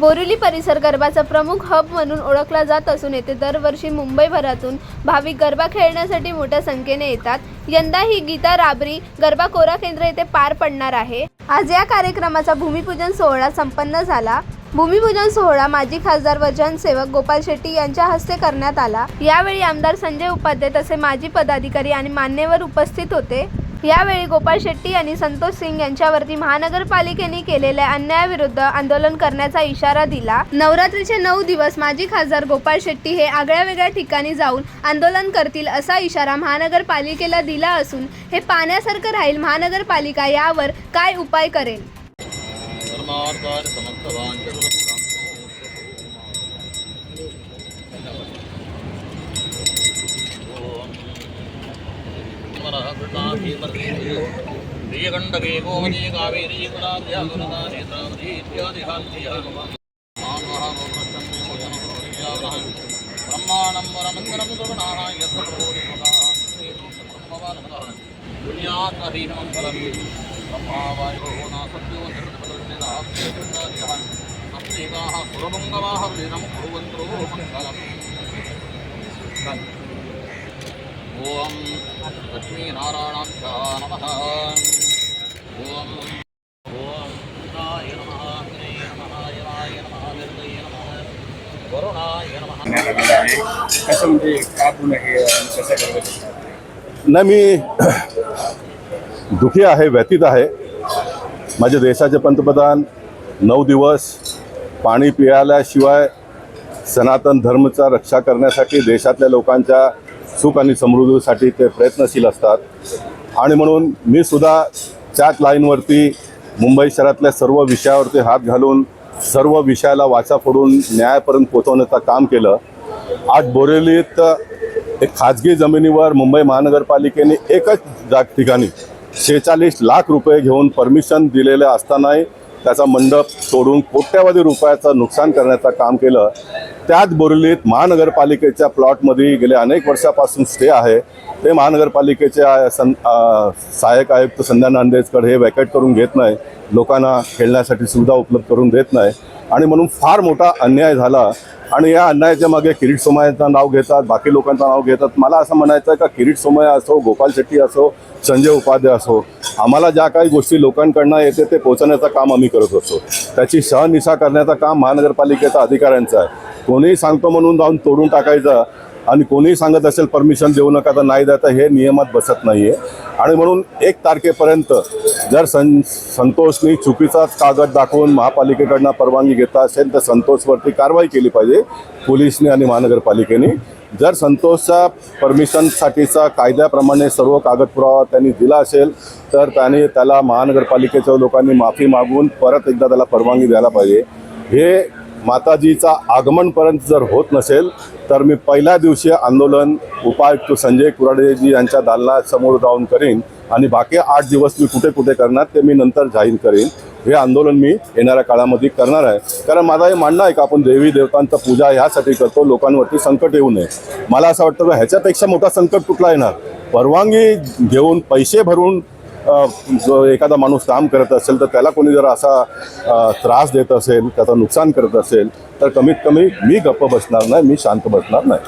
बोरिवली परिसर गरबाचा प्रमुख हब म्हणून ओळखला जात असून येथे दरवर्षी मुंबईभरातून भाविक गरबा खेळण्यासाठी मोठ्या संख्येने येतात. यंदा ही गीता राबरी गरबा कोरा केंद्र येथे पार पडणार आहे. आज या कार्यक्रमाचा भूमिपूजन सोहळा संपन्न झाला. भूमिपूजन सोहळा माजी खासदार व जनसेवक गोपाल शेट्टी यांच्या हस्ते करण्यात आला. यावेळी आमदार संजय उपाध्याय तसे माजी पदाधिकारी आणि मान्यवर उपस्थित होते. यावेळी गोपाळ शेट्टी यांनी संतोष सिंग यांच्यावरती महानगरपालिकेने केलेल्या अन्यायाविरुद्ध आंदोलन करण्याचा इशारा दिला. नवरात्रीचे नऊ दिवस माजी खासदार गोपाळ शेट्टी हे आगळ्या वेगळ्या ठिकाणी जाऊन आंदोलन करतील असा इशारा महानगरपालिकेला दिला असून हे पाहण्यासारखं राहील महानगरपालिका यावर काय उपाय करेल? धर्मार्थाय समस्तवान् प्रियकण्डके गोमती कावेरी गुलाब्यागुलता नेत्रावती इत्यादिहान्त्यः ब्रह्माणं वरमङ्गलं द्रवणाः यस्य प्रबोधितः पुण्यात्महीनं फलम् ब्रह्मावायुः नासत्यो निर्दबलनिदाः अस्तेकाः सुरमङ्गवाः लीनं कुर्वन्तो मङ्गलम् ॐ लक्ष्मीनारायणाभ्या नमः। ॐ ॐ नाय नमः अग्नये नमः नमः निर्दये नमः वरुणाय नमः। आलेलं आहे कसं म्हणजे का पुन्हा हे कसं करत नाही मी दुखी आहे व्यथित आहे. माझ्या देशाचे पंतप्रधान नऊ दिवस पाणी पियाल्याशिवाय सनातन धर्मचा रक्षा करण्यासाठी देशातल्या लोकांच्या सुख आणि समृद्धीसाठी ते प्रयत्नशील असतात. आणि म्हणून मी सुद्धा त्याच लाईनवरती मुंबई शहरातल्या सर्व विषयावरती हात घालून सर्व विषयाला वाचा फोडून न्यायापर्यंत पोहोचवण्याचं काम केलं. आज बोरेलीत एक खाजगी जमिनीवर मुंबई महानगरपालिकेने एकच जाग ठिकाणी शेहेचाळीस लाख रुपये घेऊन परमिशन दिलेलं असतानाही त्याचा मंडप सोडून कोट्यावधी रुपयाचं नुकसान करण्याचं काम केलं. त्याच बोरिलीत महानगरपालिकेच्या प्लॉटमध्ये गेले अनेक वर्षापासून स्टे आहे. ते महानगरपालिकेचे सं सहाय्यक आयुक्त संध्या नांदेजकर हे वॅकेट करून घेत नाही. लोकांना खेळण्यासाठी सुविधा उपलब्ध करून देत नाही. आणि म्हणून फार मोठा अन्याय झाला. आणि या अन्यायाच्या मागे किरीट सोमय्यांचं नाव घेतात बाकी लोकांचं नाव घेतात. मला असं म्हणायचं आहे का किरीट सोमय्या असो गोपाल शेट्टी असो संजय उपाध्याय असो आम्हाला ज्या काही गोष्टी लोकांकडनं येते ते पोहोचवण्याचं काम आम्ही करत असतो. त्याची सहनिशा करण्याचं काम महानगरपालिकेचा अधिकाऱ्यांचं आहे. कोणीही सांगतो म्हणून जाऊन तोडून टाकायचं आणि कोणीही सांगत असेल परमिशन देऊ नका तर नाही द्यायचं हे नियमात बसत नाही आहे आणि म्हणून एक तारखेपर्यंत जर सं संतोषनी चुकीचाच कागद दाखवून महापालिकेकडनं परवानगी घेता असेल तर संतोषवरती कारवाई केली पाहिजे पोलिसने आणि महानगरपालिकेने. जर संतोषच्या परमिशनसाठीचा कायद्याप्रमाणे सर्व कागदपुरावा त्यांनी दिला असेल तर त्याने त्याला महानगरपालिकेच्या लोकांनी माफी मागून परत एकदा त्याला परवानगी द्यायला पाहिजे. हे माताजीचा आगमनपर्यंत जर होत नसेल तर मी पहिल्या दिवशी आंदोलन उपायुक्त संजय कुराडेजी यांच्या दालनासमोर जाऊन करीन आणि बाकी आठ दिवस मी कुठे कुठे करणार ते मी नंतर जाहीर करीन. हे आंदोलन मी येणाऱ्या काळामध्ये करणार आहे. कारण माझं हे म्हणणं आहे का आपण देवी देवतांचा पूजा ह्यासाठी करतो लोकांवरती संकट येऊ नये. मला असं वाटतं ह्याच्यापेक्षा मोठा संकट कुठला येणार? परवानगी घेऊन पैसे भरून जो एखादा माणूस काम करत असेल तर त्याला कोणी जर असा त्रास देत असेल त्याचं नुकसान करत असेल तर कमीत कमी मी गप्प बसणार नाही मी शांत बसणार नाही.